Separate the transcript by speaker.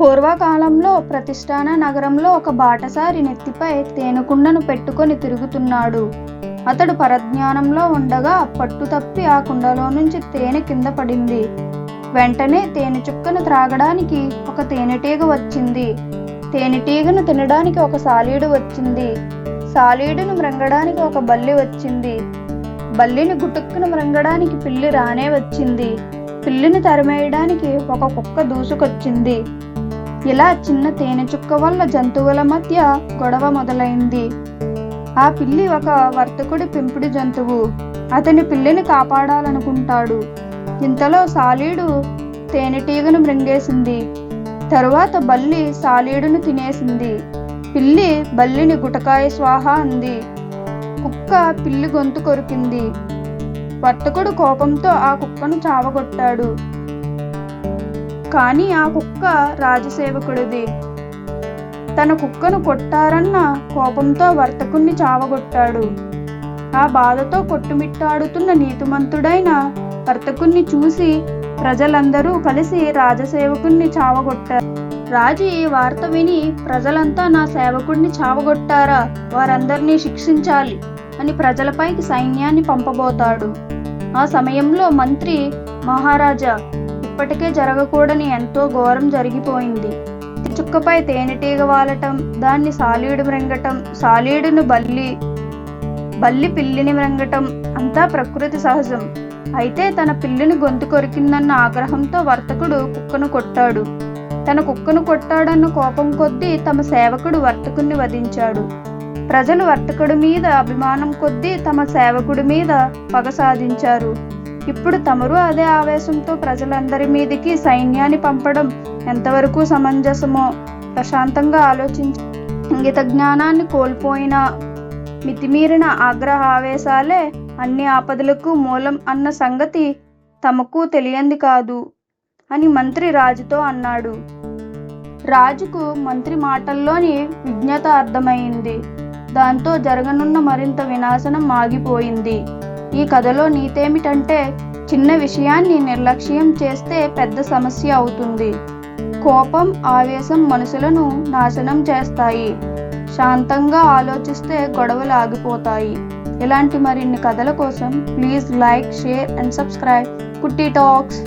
Speaker 1: పూర్వకాలంలో ప్రతిష్టాన నగరంలో ఒక బాటసారి నెత్తిపై తేనెకుండను పెట్టుకొని తిరుగుతున్నాడు. అతడు పరజ్ఞానంలో ఉండగా పట్టు తప్పి ఆ కుండలో నుంచి తేనె కింద పడింది. వెంటనే తేనె చుక్కను త్రాగడానికి ఒక తేనెటీగ వచ్చింది. తేనెటీగను తినడానికి ఒక సాలీడు వచ్చింది. సాలీడును మ్రంగడానికి ఒక బల్లి వచ్చింది. బల్లిని గుటుక్కును మ్రంగడానికి పిల్లి రానే వచ్చింది. పిల్లిని తరిమేయడానికి ఒక కుక్క దూసుకొచ్చింది. ఇలా చిన్న తేనె చుక్క వల్ల జంతువుల మధ్య గొడవ మొదలైంది. ఆ పిల్లి ఒక వర్తకుడి పెంపుడు జంతువు. అతని పిల్లిని కాపాడాలనుకుంటాడు. ఇంతలో సాలీడు తేనెటీగను మృంగేసింది. తరువాత బల్లి సాలీడును తినేసింది. పిల్లి బల్లిని గుటకాయ స్వాహ అంది. కుక్క పిల్లి గొంతు కొరికింది. వర్తకుడు కోపంతో ఆ కుక్కను చావగొట్టాడు. కానీ ఆ కుక్క రాజసేవకుడిది. తన కుక్కను కొట్టారన్న కోపంతో వర్తకుణ్ణి చావగొట్టాడు. ఆ బాధతో కొట్టుమిట్టాడుతున్న నీతిమంతుడైన వర్తకుణ్ణి చూసి ప్రజలందరూ కలిసి రాజసేవకుణ్ణి చావగొట్టారు. రాజు ఈ వార్త విని ప్రజలంతా నా సేవకుడిని చావగొట్టారా? వారందరినీ శిక్షించాలి అని ప్రజలపైకి సైన్యాన్ని పంపబోతాడు. ఆ సమయంలో మంత్రి మహారాజా ఇప్పటికే జరగకూడని ఎంతో ఘోరం జరిగిపోయింది. చుక్కపై తేనెటీగ వాలటం దాన్ని సాలీడు మృంగటం సాలీడును బల్లి బల్లి పిల్లిని మృంగటం అంతా ప్రకృతి సహజం. అయితే తన పిల్లిని గొంతు కొరికిందన్న ఆగ్రహంతో వర్తకుడు కుక్కను కొట్టాడు. తన కుక్కను కొట్టాడన్న కోపం కొద్దీ తమ సేవకుడు వర్తకుణ్ణి వధించాడు. ప్రజలు వర్తకుడి మీద అభిమానం కొద్దీ తమ సేవకుడి మీద పగ సాధించారు. ఇప్పుడు తమరు అదే ఆవేశంతో ప్రజలందరి మీదికి సైన్యాన్ని పంపడం ఎంతవరకు సమంజసమో ప్రశాంతంగా ఆలోచించి ఇంగిత జ్ఞానాన్ని కోల్పోయిన మితిమీరిన ఆగ్రహ ఆవేశాలే అన్ని ఆపదలకు మూలం అన్న సంగతి తమకు తెలియంది కాదు అని మంత్రి రాజుతో అన్నాడు. రాజుకు మంత్రి మాటల్లోని విజ్ఞత అర్థమైంది. దాంతో జరగనున్న మరింత వినాశనం ఆగిపోయింది. ఈ కథలో నీతేమిటంటే చిన్న విషయాన్ని నిర్లక్ష్యం చేస్తే పెద్ద సమస్య అవుతుంది. కోపం ఆవేశం మనుషులను నాశనం చేస్తాయి. శాంతంగా ఆలోచిస్తే గొడవలు ఆగిపోతాయి. ఇలాంటి మరిన్ని కథల కోసం please like share and subscribe. Kutti talks.